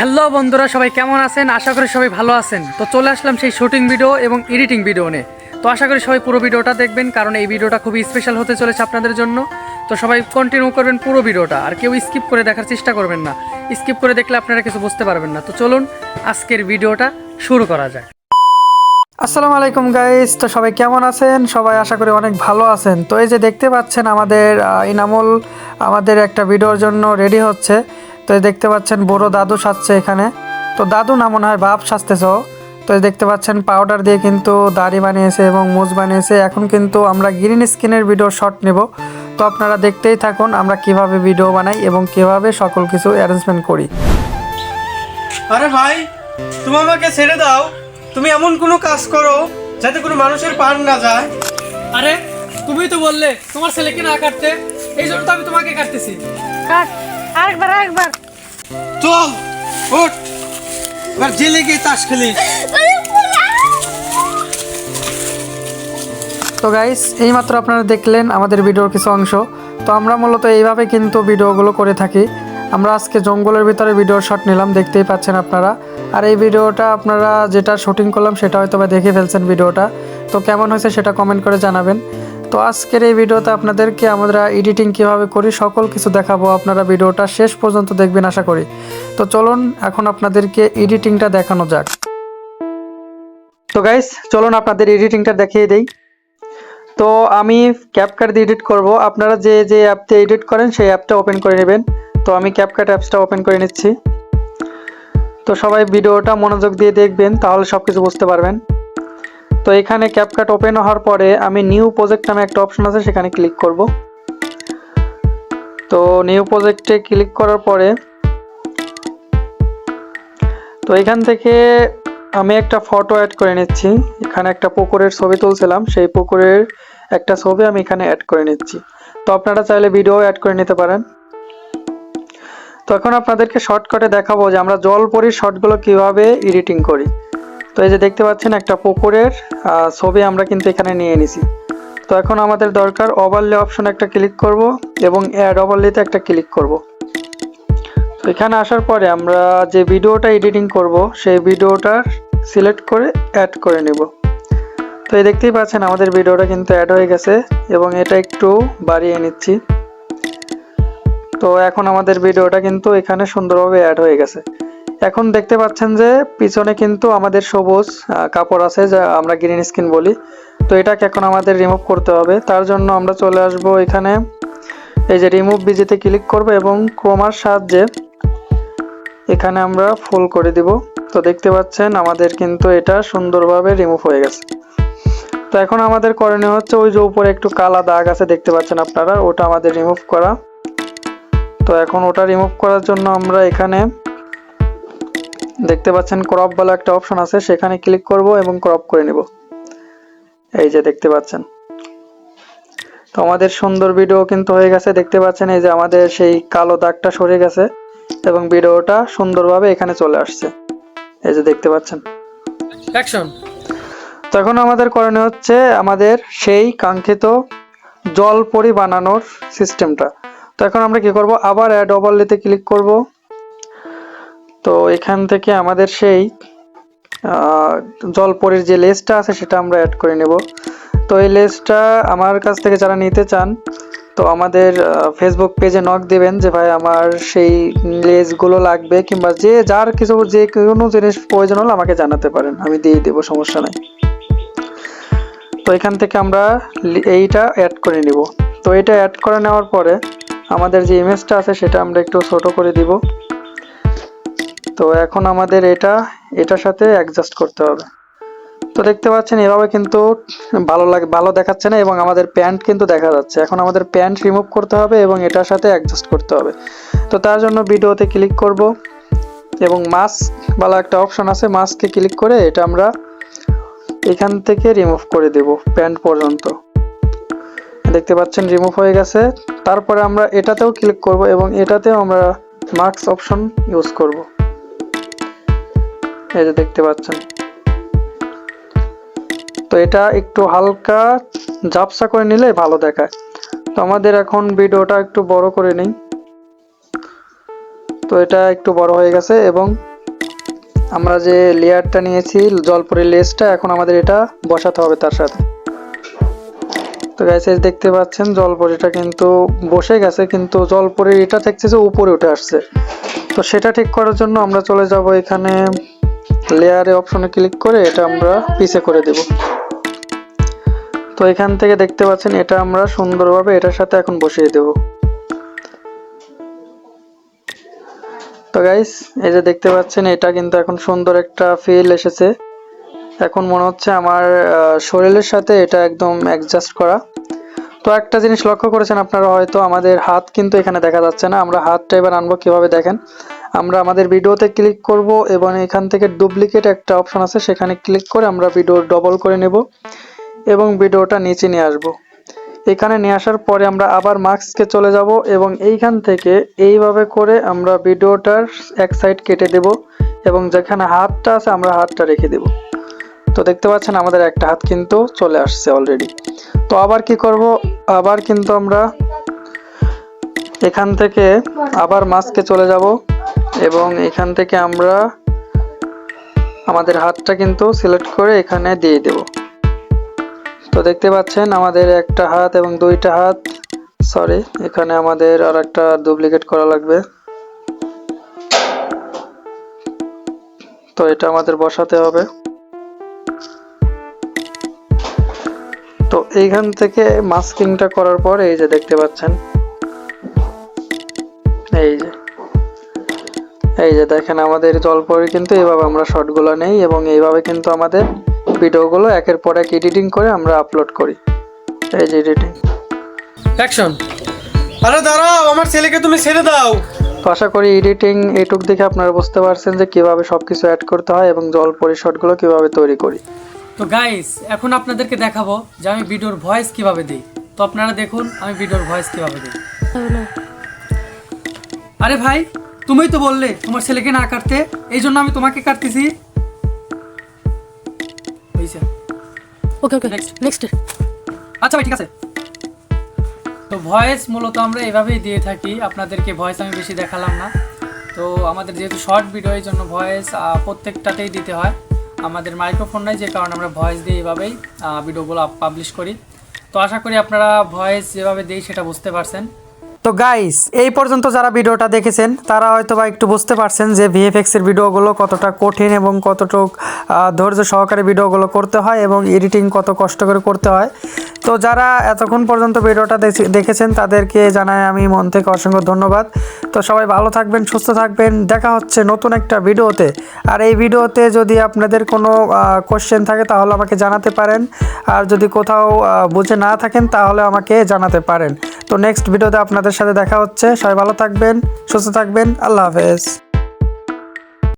Hello বন্ধুরা, সবাই কেমন আছেন? আশা করি সবাই ভালো আছেন। তো চলে আসলাম সেই শুটিং ভিডিও এবং এডিটিং ভিডিও নিয়ে। তো আশা করি সবাই পুরো ভিডিওটা দেখবেন, কারণ এই ভিডিওটা খুবই স্পেশাল হতে চলেছে আপনাদের জন্য। তো সবাই কন্টিনিউ করবেন পুরো ভিডিওটা, আর কেউ স্কিপ করে দেখার চেষ্টা করবেন না। স্কিপ করে দেখলে আপনারা কিছু বুঝতে পারবেন না। তো চলুন, আজকের ভিডিওটা শুরু করা যাক। আসসালামু আলাইকুম গাইস তো সবাই কেমন আছেন? সবাই আশা করি অনেক ভালো আছেন। তো এই যে দেখতে পাচ্ছেন আমাদের ইনামুল আমাদের একটা ভিডিওর জন্য রেডি হচ্ছে। তো এই দেখতে পাচ্ছেন বড় দাদু সাজছে এখানে। তো দাদু না মনে হয় বাপ সাজতেছ তো এই দেখতে পাচ্ছেন পাউডার দিয়ে কিন্তু দাড়ি বানিয়েছে এবং মুজ বানিয়েছে। এখন কিন্তু আমরা গ্রিন স্ক্রিনের ভিডিও শট নেব। তো আপনারা দেখতেই থাকুন আমরা কীভাবে ভিডিও বানাই এবং কীভাবে সকল কিছু অ্যারেঞ্জমেন্ট করি। আরে ভাই তুমি আমাকে ছেড়ে দাও। তুমি এমন কোনো কাজ করো যাতে কোনো মানুষের পান না যায়। আরে তুমি তো বললে তোমার ছেলেকে না কাটতে। এই জন্য তো আমি তোমাকে কাটতেছি। কাট। আরেকবার আরেকবার। চল ওঠ। এবার জেলে গিয়ে তাস খেলি। তো গাইস এইমাত্র আপনারা দেখলেন আমাদের ভিডিওর কিছু অংশ। তো আমরা মূলত এইভাবে কিন্তু ভিডিওগুলো করে থাকি। আমরা আজকে জঙ্গলের ভিতরে ভিডিওর শট নিলাম দেখতেই পাচ্ছেন আপনারা। আর এই ভিডিওটা আপনারা যেটা শুটিং করলাম সেটা হয়তো বা দেখে ফেলছেন ভিডিওটা। তো কেমন হয়েছে সেটা কমেন্ট করে জানাবেন। তো আজকের এই ভিডিওতে আপনাদেরকে আমরা এডিটিং কীভাবে করি, সকল কিছু দেখাবো। আপনারা ভিডিওটা শেষ পর্যন্ত দেখবেন আশা করি। তো চলুন, এখন আপনাদেরকে এডিটিংটা দেখানো যাক। তো গাইস চলুন আপনাদের এডিটিংটা দেখিয়ে দেই। তো আমি ক্যাপকাট দিয়ে এডিট করব। আপনারা যে যে অ্যাপতে এডিট করেন, সেই অ্যাপটা ওপেন করে নেবেন। তো আমি ক্যাপকাট অ্যাপসটা ওপেন করে নিচ্ছি। তো সবাই ভিডিওটা মনোযোগ দিয়ে দেখবেন, তাহলে সব কিছু বুঝতে পারবেন। তো এখানে ক্যাপকাট ওপেন হওয়ার পরে আমি নিউ প্রজেক্ট নামে একটা অপশন আছে, সেখানে ক্লিক করব। তো নিউ প্রজেক্টে ক্লিক করার পরে তো এখান থেকে আমি একটা ফটো অ্যাড করে নিচ্ছি। এখানে একটা পুকুরের ছবি তুলছিলাম, সেই পুকুরের একটা ছবি আমি এখানে অ্যাড করে নিচ্ছি। তো আপনারা চাইলে ভিডিও অ্যাড করে নিতে পারেন। তো এখন আপনাদেরকে শর্টকাটে দেখাবো যে আমরা জলপরির শর্টগুলো কীভাবে এডিটিং করি। তো এই যে দেখতে পাচ্ছেন একটা পুকুরের ছবি আমরা কিন্তু এখানে নিয়ে নিছি। তো এখন আমাদের দরকার ওভারলে অপশন একটা ক্লিক করব এবং অ্যাড ওভারলেতে একটা ক্লিক করব। তো এখানে আসার পরে আমরা যে ভিডিওটা এডিটিং করব, সেই ভিডিওটা সিলেক্ট করে অ্যাড করে নেব। তো এই দেখতেই পাচ্ছেন আমাদের ভিডিওটা কিন্তু অ্যাড হয়ে গেছে এবং এটা একটু বাড়িয়ে নিচ্ছি। তো এখন আমাদের ভিডিওটা কিন্তু এখানে সুন্দরভাবে অ্যাড হয়ে গেছে। এখন দেখতে পাচ্ছেন যে পিছনে কিন্তু আমাদের সবুজ কাপড় আছে যা আমরা গ্রিন স্ক্রিন বলি। তো এটাকে এখন আমাদের রিমুভ করতে হবে। তার জন্য আমরা চলে আসব এখানে। এই যে রিমুভ বিজিতে ক্লিক করব এবং ক্রোমার সাহায্যে এখানে আমরা ফুল করে দিব। তো দেখতে পাচ্ছেন আমাদের কিন্তু এটা সুন্দরভাবে রিমুভ হয়ে গেছে। তো এখন আমাদের করণীয় হচ্ছে ওই যে উপরে একটু কালা দাগ আছে, দেখতে পাচ্ছেন আপনারা, ওটা আমাদের রিমুভ করা। তো এখন ওটা রিমুভ করার জন্য আমরা এখানে দেখতে পাচ্ছেন ক্রপ বলে একটা অপশন আছে সেখানে ক্লিক করব এবং ক্রপ করে নিব। এই যে দেখতে পাচ্ছেন। তো আমাদের সুন্দর ভিডিও কিন্তু হয়ে গেছে। দেখতে পাচ্ছেন এই যে আমাদের সেই কালো দাগটা সরে গেছে এবং ভিডিওটা সুন্দরভাবে এখানে চলে আসছে। এই যে দেখতে পাচ্ছেন। অ্যাকশন তখন আমাদের করণীয় হচ্ছে আমাদের সেই কাঙ্ক্ষিত জল পরি বানানোর সিস্টেমটা তো এখন আমরা কি করব? আবার অ্যাড ওভারলেতে ক্লিক করব। তো এখান থেকে আমাদের সেই জলপরির যে লেসটা আছে সেটা আমরা অ্যাড করে নেব। তো এই লেসটা আমার কাছ থেকে যারা নিতে চান, তো আমাদের ফেসবুক পেজে নক দেবেন যে, ভাই, আমার সেই লেসগুলো লাগবে। কিংবা যে যার কিছু, যে কোনো জিনিস প্রয়োজন হলে আমাকে জানাতে পারেন। আমি দিয়ে দেবো, সমস্যা নাই। তো এখান থেকে আমরা এইটা অ্যাড করে নিব। তো এটা অ্যাড করে নেওয়ার পরে আমাদের যে ইমেজটা আছে সেটা আমরা একটু ছোট করে দিব। তো এখন আমাদের এটা, এটার সাথে অ্যাডজাস্ট করতে হবে। তো দেখতে পাচ্ছেন, এভাবে কিন্তু ভালো লাগে, ভালো দেখাচ্ছে না এবং আমাদের প্যান্ট কিন্তু দেখা যাচ্ছে। এখন আমাদের প্যান্ট রিমুভ করতে হবে এবং এটার সাথে অ্যাডজাস্ট করতে হবে। তো তার জন্য ভিডিওতে ক্লিক করব এবং মাস্ক বলা একটা অপশন আছে মাস্কে ক্লিক করে এটা আমরা এখান থেকে রিমুভ করে দেব প্যান্ট পর্যন্ত। দেখতে পাচ্ছেন রিমুভ হয়ে গেছে। তারপরে আমরা এটাতেও ক্লিক করব এবং এটাতেও আমরা মাস্ক অপশন ইউজ করব। এই যে দেখতে পাচ্ছেন। তো এটা একটু হালকা ঝাপসা করে নিলে ভালো দেখায়। তো আমাদের এখন ভিডিওটা একটু বড় করে নিই। তো এটা একটু বড় হয়ে গেছে এবং আমরা যে লেয়ারটা নিয়েছি জলপরির লেসটা, এখন আমাদের এটা বসাতে হবে তার সাথে। তো গাইস দেখতে পাচ্ছেন, জলপরিটা কিন্তু বসে গেছে, কিন্তু জলপরির এটা দেখছে যে উপরে উঠে আসছে। তো সেটা ঠিক করার জন্য আমরা চলে যাব এখানে লেয়ারে অপশনে ক্লিক করে এটা আমরা পিছে করে দেব। তো এখান থেকে দেখতে পাচ্ছেন এটা আমরা সুন্দরভাবে এটার সাথে এখন বসিয়ে দেব। তো গাইস এই যে দেখতে পাচ্ছেন এটা কিন্তু এখন সুন্দর একটা ফিল এসেছে। এখন মনে হচ্ছে আমার শরীরের সাথে এটা একদম অ্যাডজাস্ট করা। তো একটা জিনিস লক্ষ্য করেছেন আপনারা হয়তো, আমাদের হাত কিন্তু এখানে দেখা যাচ্ছে না। আমরা হাতটা এবার আনব কীভাবে দেখেন। আমরা আমাদের ভিডিওতে ক্লিক করব এবং এখান থেকে ডুপ্লিকেট একটা অপশন আছে, সেখানে ক্লিক করে আমরা ভিডিও ডবল করে নেব এবং ভিডিওটা নিচে নিয়ে আসব। এখানে নিয়ে আসার পরে আমরা আবার মার্কসকে চলে যাব এবং এইখান থেকে এইভাবে করে আমরা ভিডিওটার এক সাইড কেটে দেব এবং যেখানে হাতটা আছে আমরা হাতটা রেখে দেব। তো দেখতে পাচ্ছেন আমাদের একটা হাত কিন্তু চলে আসছে অলরেডি তো আবার কি করব? আবার কিন্তু আমরা এখান থেকে আবার মাস্কে চলে যাব। এবং এখান থেকে আমরা আমাদের হাতটা কিন্তু সিলেক্ট করে এখানে দিয়ে দেব। তো দেখতে পাচ্ছেন আমাদের একটা হাত এবং দুইটা হাত সরি এখানে আমাদের আর একটা ডুপ্লিকেট করা লাগবে। তো এটা আমাদের বসাতে হবে। তো এইখান থেকে মাস্কিংটা করার পর এই যে দেখতে পাচ্ছেন, এই যে। এই যে দেখেন আমাদের জলপরি কিন্তু এইভাবে আমরা শর্টগুলো নেই এবং এইভাবে কিন্তু আমাদের ভিডিওগুলো একের পর এক এডিটিং করে আমরা আপলোড করি। এই যে এডিটিং অ্যাকশন আরে দাঁড়াও আমার ছেলেকে তুমি ছেড়ে দাও। তো আশা করি এডিটিং এটুক দেখে আপনারা বুঝতে পারছেন যে কীভাবে সবকিছু অ্যাড করতে হয় এবং জলপরি শর্টগুলো কীভাবে তৈরি করি। তো গাইস এখন আপনাদেরকে দেখাবো যে আমি ভিডিওর ভয়েস কীভাবে দিই। তো আপনারা দেখুন আমি ভিডিওর ভয়েস কীভাবে দিই। আরে ভাই তুমিই তো বললে তোমার ছেলেকে না কাটতে এই জন্য আমি তোমাকে কাটতেছি। ওকে ওকে. নেক্সট আচ্ছা ভাই ঠিক আছে। তো ভয়েস মূলত আমরা এভাবেই দিয়ে থাকি আপনাদেরকে ভয়েস আমি বেশি দেখালাম না। তো আমাদের যেহেতু শর্ট ভিডিও এই জন্য ভয়েস প্রত্যেকটাতেই দিতে হয়। আমাদের মাইক্রোফোন নাই যে কারণে আমরা ভয়েস দিয়ে এভাবেই ভিডিওগুলো পাবলিশ করি। তো আশা করি আপনারা ভয়েস যেভাবে দিই সেটা বুঝতে পারছেন। তো গাইস এই পর্যন্ত যারা ভিডিওটা দেখেছেন, তারা হয়তো বা একটু বুঝতে পারছেন যে ভিএফএক্স এর ভিডিওগুলো কতটা কঠিন এবং কতটুক ধৈর্য সহকারে ভিডিওগুলো করতে হয় এবং এডিটিং কত কষ্ট করে করতে হয়। তো যারা এতক্ষণ পর্যন্ত ভিডিওটা দেখে- দেখেছেন, তাদেরকে জানাই আমি মন থেকে অসংখ্য ধন্যবাদ। তো সবাই ভালো থাকবেন, সুস্থ থাকবেন, দেখা হচ্ছে নতুন একটা ভিডিওতে। আর এই ভিডিওতে যদি আপনাদের কোনো কোশ্চেন থাকে, তাহলে আমাকে জানাতে পারেন। আর যদি কোথাও বুঝে না থাকেন, তাহলে আমাকে জানাতে পারেন। তো নেক্সট ভিডিওতে আপনাদের সাথে দেখা হচ্ছে। সবাই ভালো থাকবেন সুস্থ থাকবেন। আল্লাহ হাফেজ।